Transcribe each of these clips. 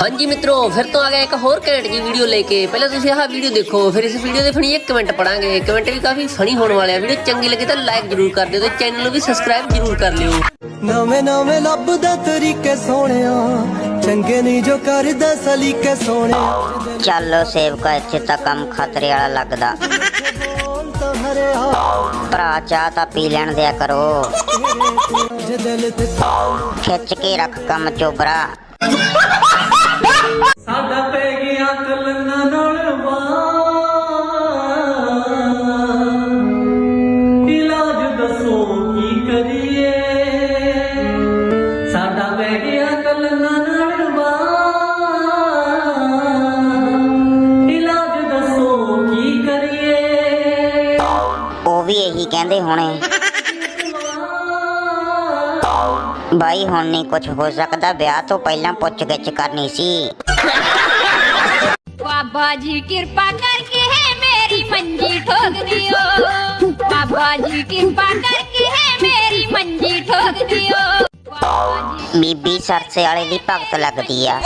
ਹਾਂਜੀ ਮਿੱਤਰੋ ਫਿਰ ਤੋਂ ਆ ਗਿਆ ਇੱਕ ਹੋਰ ਘੈਂਟ ਜੀ ਵੀਡੀਓ ਲੈ ਕੇ। ਪਹਿਲਾਂ ਤੁਸੀਂ ਆਹ ਵੀਡੀਓ ਦੇਖੋ ਫਿਰ ਇਸ ਵੀਡੀਓ ਦੇ ਫਣੀ ਇੱਕ ਕਮੈਂਟ ਪੜਾਂਗੇ। ਕਮੈਂਟ ਵੀ ਕਾਫੀ ਫਨੀ ਹੋਣ ਵਾਲੇ ਆ। ਵੀਡੀਓ ਚੰਗੀ ਲੱਗੇ ਤਾਂ ਲਾਈਕ ਜ਼ਰੂਰ ਕਰ ਦਿਓ ਤੇ ਚੈਨਲ ਨੂੰ ਵੀ ਸਬਸਕ੍ਰਾਈਬ ਜ਼ਰੂਰ ਕਰ ਲਿਓ। ਨਵੇਂ ਨਵੇਂ ਲੱਭਦਾ ਤਰੀਕੇ ਸੋਹਣਿਆ ਚੰਗੇ ਨਹੀਂ ਜੋ ਕਰਦਾ ਸਲੀਕੇ ਸੋਹਣਿਆ। ਚੱਲ ਸੇਵਕਾ ਇੱਥੇ ਤਾਂ ਕੰਮ ਖਤਰੇ ਵਾਲਾ ਲੱਗਦਾ। ਭਰਾ ਚਾਹ ਤਾਂ ਪੀ ਲੈਣ ਦਿਆ ਕਰੋ। ਜੇ ਦਿਲ ਤੇ ਖਿੱਚ ਕੇ ਰੱਖ ਕੰਮ ਚੋਬਰਾ। ਸਾਡਾ ਪੈ ਗਿਆ ਕਲੰਨਾ ਨਾਲ ਇਲਾਜ ਦੱਸੋ ਕੀ ਕਰੀਏ? ਸਾਡਾ ਪੈ ਗਿਆ ਕਲੰਨਾ ਨਾਲ ਇਲਾਜ ਦੱਸੋ ਕੀ ਕਰੀਏ? ਉਹ ਵੀ ਇਹੀ ਕਹਿੰਦੇ ਹੋਣੇ। ਬਾਈ ਹੁਣ ਨਹੀਂ ਕੁਝ ਹੋ ਸਕਦਾ ਵਿਆਹ ਤੋਂ ਪਹਿਲਾਂ ਪੁੱਛ ਗਿੱਛ ਕਰਨੀ ਸੀ। ਬਾਬਾ ਜੀ ਕਿਰਪਾ ਕਰਕੇ ਹੈ ਮੇਰੀ ਮੰਜੀ ਠੋਕ ਦਿਓ। ਬਾਬਾ ਜੀ ਕਿਰਪਾ ਕਰਕੇ ਹੈ ਮੇਰੀ ਮੰਜੀ ਠੋਕ ਦਿਓ। ਬੀਬੀ ਸਰਸੇ ਵਾਲੇ ਦੀ ਭਗਤ ਲੱਗਦੀ ਆ।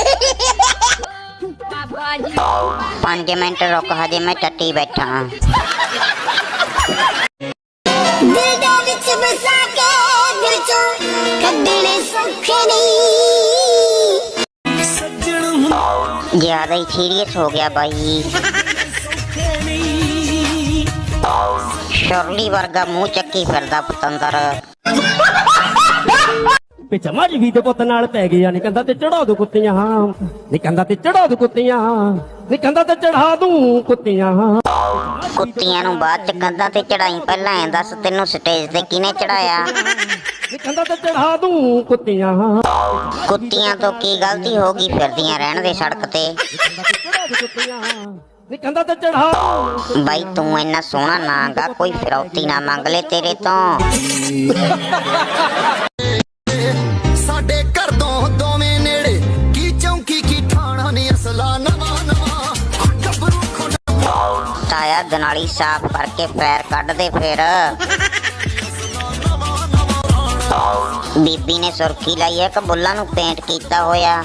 5 ਮਿੰਟ ਰੁਕ ਹਜੇ ਮੈਂ ਟੱਟੀ ਬੈਠਾ। ਦਿਲ ਦੇ ਵਿੱਚ ਬਸਾ ਕੇ ਦਿਲ ਚੋਂ ਕੱਢ ਹੁੰਦੇ ਜ਼ਿਆਦਾ ਹੀ ਸੀਰੀਅਸ ਹੋ ਗਿਆ ਬਾਈ। ਸ਼ਰਲੀ ਵਰਗਾ ਮੂੰਹ ਚੱਕੀ ਫਿਰਦਾ ਪਤੰਦਰ। ਪਿੱਛੇ ਮੱਝ ਵੀ ਤੇ ਪੁੱਤ ਨਾਲ ਪੈ ਗਿਆ, ਨੀ ਕਹਿੰਦਾ ਤੇ ਚੜਾ ਦੂ ਕੁੱਤੀਆਂ। ਨਹੀਂ ਕਹਿੰਦਾ ਤੇ ਚੜਾ ਦੂ ਕੁੱਤੀਆਂ। ਨਹੀਂ ਕਹਿੰਦਾ ਤੇ ਚੜਾ ਦੂੰ ਕੁੱਤੀਆਂ। ਕੁੱਤੀਆਂ ਨੂੰ ਬਾਅਦ ਚ ਕੰਧਾਂ ਤੇ ਚੜਾਈ ਪਹਿਲਾਂ ਐ ਦੱਸ ਤੈਨੂੰ ਸਟੇਜ ਤੇ ਕਿਹਨੇ ਚੜਾਇਆ ਕਹਿੰਦਾ ਤੇ ਚੜਾ ਦੂੰ ਕੁੱਤੀਆਂ। ਕੁੱਤੀਆਂ ਤੋਂ ਕੀ ਗਲਤੀ ਹੋ ਗਈ ਫਿਰਦੀਆਂ ਰਹਿਣ ਦੇ ਸੜਕ ਤੇ? ਕਹਿੰਦਾ ਤੇ ਚੜਾ ਬਾਈ ਤੂੰ ਇੰਨਾ ਸੋਹਣਾ ਨਾਂਗਾ ਕੋਈ ਫਿਰੌਤੀ ਨਾ ਮੰਗ ਲੈ ਤੇਰੇ ਤੋਂ। ਤਾਇਆ ਦਨਾਲੀ ਸਾਫ਼ ਕਰਕੇ ਪੈਰ ਕੱਢ ਦੇ ਫਿਰ। ਬੀਬੀ ਨੇ ਸੁਰਖੀ ਲਾਈ ਹੈ ਕਿ ਬੁੱਲਾਂ ਨੂੰ ਪੇਂਟ ਕੀਤਾ ਹੋਇਆ।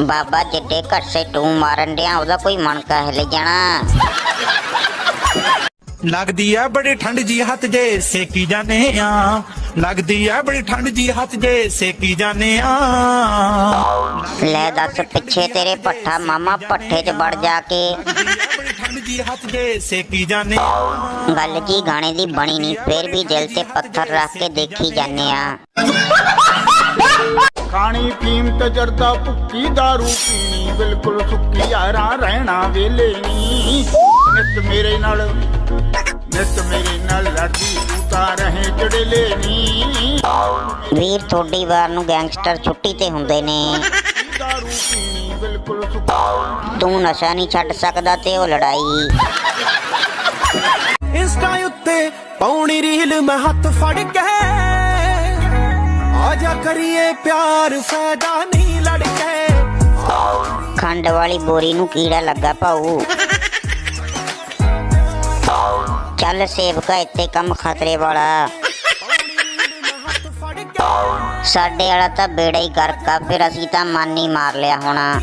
ਬਾਬਾ ਜਿੱਡੇ ਘੱਟੇ ਟੂ ਮਾਰਨ ਡਿਆ, ਉਹਦਾ ਕੋਈ ਮਨ ਕਹਿ ਹਿੱਲ ਜਾਣਾ। ਲੱਗਦੀ ਆ ਬੜੀ ਠੰਡ ਜੀ ਹੱਥ ਜੇ ਸੇਕੀ ਜਾਣੇ ਆ। ਲੱਗਦੀ ਆ ਬੜੀ ਠੰਡ ਜੀ ਹੱਥ ਜੇ ਸੇਕੀ ਜਾਣੇ ਆ। ਲੈ ਦੱਸ ਪਿੱਛੇ ਤੇਰੇ ਪੱਠਾ ਮਾਮਾ ਪੱਠੇ 'ਚ ਵੜ ਜਾ ਕੇ। ਗੱਲ ਜੀ ਗਾਣੇ ਦੀ ਬਣੀ ਨਹੀਂ ਫੇਰ ਵੀ ਦਿਲ ਤੇ ਪੱਥਰ ਰੱਖ ਕੇ ਦੇਖੀ ਜਾਂਦੇ ਆ। ਖਾਣੀ ਫੀਮ ਤੇ ਜਰਦਾ ਭੁੱਕੀ दारू ਪੀਣੀ ਬਿਲਕੁਲ ਸੁੱਕੀ ਯਾਰਾਂ ਰਹਿਣਾ ਵੇਲੇ ਨੀ ਨਿਤ ਮੇਰੇ ਨਾਲ ਨਿਤ ਮੇਰੇ ਨਾਲ ਲੜਦੀ ਤੂੰ ਤਾਂ ਰਹੇ ਚੜੇਲੇ ਨੀ ਵੀਰ ਥੋੜੀ ਵਾਰ ਨੂੰ ਗੈਂਗਸਟਰ ਛੁੱਟੀ ਤੇ ਹੁੰਦੇ ਨੇ। दारू ਪੀਣੀ ਬਿਲਕੁਲ ਸੁੱਕੀ ਤੂੰ ਨਸ਼ਾ ਨਹੀਂ ਛੱਡ ਸਕਦਾ ਤੇ ਉਹ ਲੜਾਈ ਇੰਸਟਾ ਉੱਤੇ ਪਾਉਣੀ ਰੀਲ ਮੈਂ ਹੱਥ ਫੜ ਕੇ ਆ ਜਾ ਕਰੀਏ ਪਿਆਰ ਫਾਇਦਾ ਨਹੀਂ ਲੜ ਕੇ ਖੰਡ ਵਾਲੀ ਬੋਰੀ ਨੂੰ ਕੀੜਾ ਲੱਗਾ ਭਾਊ ਚੱਲ ਸੇਵਕਾ ਇੱਥੇ ਕੰਮ ਖਤਰੇ ਵਾਲਾ ਸਾਡੇ ਵਾਲਾ ਤਾਂ ਬੇੜਾ ਹੀ ਗਰਕ ਆ, ਫਿਰ ਅਸੀਂ ਤਾਂ ਮਨ ਹੀ ਮਾਰ ਲਿਆ ਹੋਣਾ।